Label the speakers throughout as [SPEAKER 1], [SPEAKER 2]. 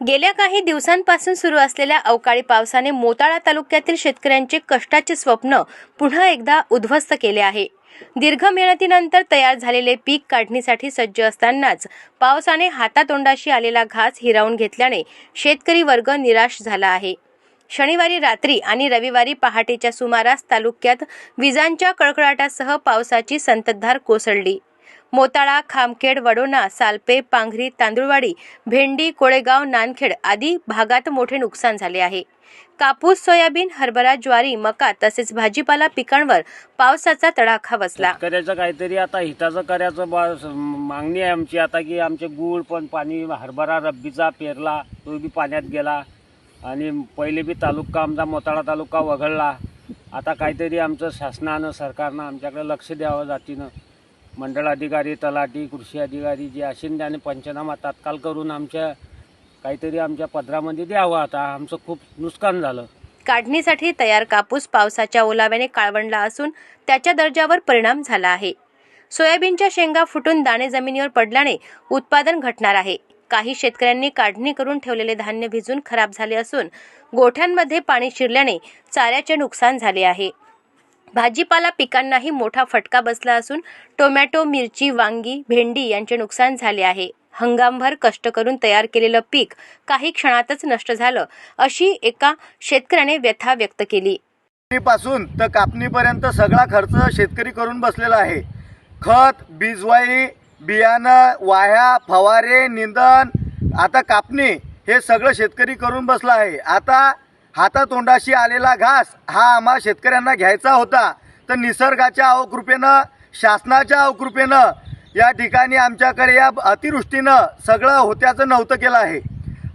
[SPEAKER 1] गेल्या काही दिवसांपासून सुरू असलेल्या अवकाळी पावसाने मोताळा तालुक्यातील शेतकऱ्यांचे कष्टाचे स्वप्न पुन्हा एकदा उद्ध्वस्त केले आहे. दीर्घ मेहनतीनंतर तयार झालेले पीक काढणीसाठी सज्ज असतानाच पावसाने हातातोंडाशी आलेला घास हिरावून घेतल्याने शेतकरी वर्ग निराश झाला आहे. शनिवारी रात्री आणि रविवारी पहाटेच्या सुमारास तालुक्यात विजांच्या कडकडाटासह पावसाची संततधार कोसळली. मोताळा खामखेड वडोणा सालपे पांघरी तांदुळवाडी भेंडी कोळेगाव नानखेड आदी भागात मोठे नुकसान झाले आहे. कापूस सोयाबीन हरभरा ज्वारी मका तसेच भाजीपाला पिकांवर पावसाचा तडाखा बसला.
[SPEAKER 2] शेतकऱ्याचं काहीतरी आता हिताचं करायचं मागणी आहे आमची आता की आमचे गूळ पण पाणी हरभरा रब्बीचा पेरला तो बी पाण्यात गेला. आणि पहिले बी तालुका आमचा मोताळा तालुका वगळला. आता काहीतरी आमचं शासनानं सरकारनं आमच्याकडे लक्ष द्यावं जातीनं. मंडळ अधिकारी तलाठी कृषी अधिकारी जे असेल त्याने पंचनामा तात्काळ करून आमच्या काहीतरी आमच्या पदरामध्ये द्यावं. आता आमचं खूप नुकसान झालं.
[SPEAKER 1] काढणीसाठी तयार कापूस पावसाच्या ओलाव्याने काळवंडला असून त्याच्या दर्जावर परिणाम झाला आहे. सोयाबीनच्या शेंगा फुटून दाणे जमिनीवर पडल्याने उत्पादन घटणार आहे. काही शेतकऱ्यांनी काढणी करून ठेवलेले धान्य भिजून खराब झाले असून गोठ्यांमध्ये पाणी शिरल्याने चाऱ्याचे नुकसान झाले आहे. भाजीपाला पिकांनाही मोठा फटका बसला असून टोमॅटो मिरची वांगी भेंडी यांचे नुकसान झाले आहे. हंगामभर कष्ट करून तयार केलेलं पीक काही क्षणातच नष्ट झालं अशी एका शेतकऱ्याने व्यथा व्यक्त केली.
[SPEAKER 3] पासून तर कापणीपर्यंत सगळा खर्च शेतकरी करून बसलेला आहे. खत बीजवाई बियाणं वाह्या फवारे निंदन आता कापणी हे सगळं शेतकरी करून बसला आहे. आता हातातोंडाशी आलेला घास हा आम्हा शेतकऱ्यांना घ्यायचा होता. तर निसर्गाच्या अवकृपेनं शासनाच्या अवकृपेनं या ठिकाणी आमच्याकडे या अतिवृष्टीनं सगळं होत्याचं नव्हतं केलं आहे.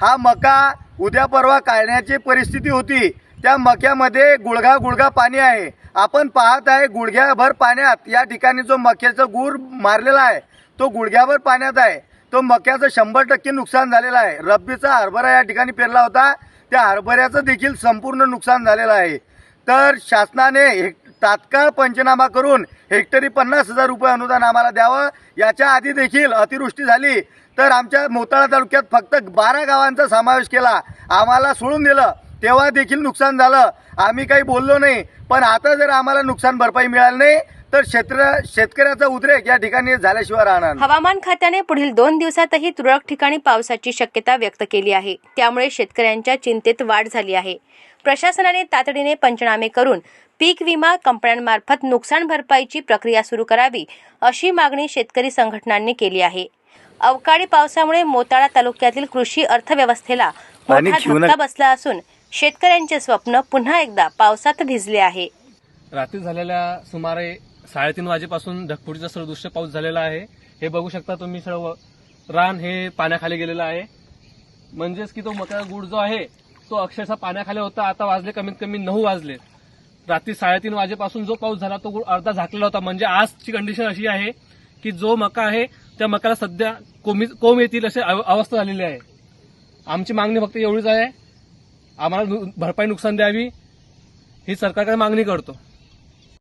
[SPEAKER 3] हा मका उद्या परवा काढण्याची परिस्थिती होती. त्या मक्यामध्ये गुळघा गुळघा पाणी आहे. आपण पाहत आहे गुडघ्याभर पाण्यात या ठिकाणी जो मक्याचा गुर मारलेला आहे तो गुडघ्याभर पाण्यात आहे. तो मक्याचं शंभर टक्के नुकसान झालेलं आहे. रब्बीचा हरभरा या ठिकाणी पेरला होता. त्या हरभऱ्याचं देखील संपूर्ण नुकसान झालेलं आहे. तर शासनाने हेक तात्काळ पंचनामा करून हेक्टरी पन्नास हजार रुपये अनुदान आम्हाला द्यावं. याच्या आधी देखील अतिवृष्टी झाली. तर आमच्या मोताळा तालुक्यात फक्त बारा गावांचा समावेश केला. आम्हाला सोडून दिलं. तेव्हा देखील नुकसान झालं. आम्ही काही बोललो नाही. पण आता जर आम्हाला नुकसान भरपाई मिळाली नाही तर शेत्र शेतकऱ्याचा उद्रेक या ठिकाणी झाल्याशिवाय राहणार नाही.
[SPEAKER 1] हवामान खात्याने पुढील दोन दिवसातही तुरळक ठिकाणी पावसाची शक्यता व्यक्त केली आहे त्यामुळे शेतकऱ्यांच्या चिंतेत वाढ झाली आहे प्रशासनाने तातडीने पंचनामे करून पीक विमा कंपन्यांमार्फत नुकसान भरपाईची प्रक्रिया सुरू करावी अशी मागणी शेतकरी संघटनांनी केली आहे अवकाळी पावसामुळे मोताळा तालुक्यातील कृषी अर्थव्यवस्थेला मोठा. धक्का बसला असून शेतकऱ्यांचे स्वप्न पुन्हा एकदा पावसात भिजले आहे
[SPEAKER 4] रात्री झालेल्या सुमारे साडेतीन वाजेपासून ढगफुटीचा सदृश्य पाऊस झालेला आहे. हे बघू शकता तुम्ही सर्व. रान हे पाण्याखाली गेलेलं आहे. म्हणजेच की तो मका गुड जो आहे तो अक्षरशः पाण्याखाली होता. आता वाजले कमीत कमी नऊ वाजले. रात्री साडेतीन वाजेपासून जो पाऊस झाला तो गुळ अर्धा झाकलेला होता. म्हणजे आजची कंडिशन अशी आहे की जो मका आहे त्या मकाला सध्या कोमी कोंब येतील अशी अव- अवस्था झालेली आहे. आमची मागणी फक्त एवढीच आहे. आम्हाला नु- भरपाई नुकसान द्यावी. ही सरकारकडे मागणी करतो.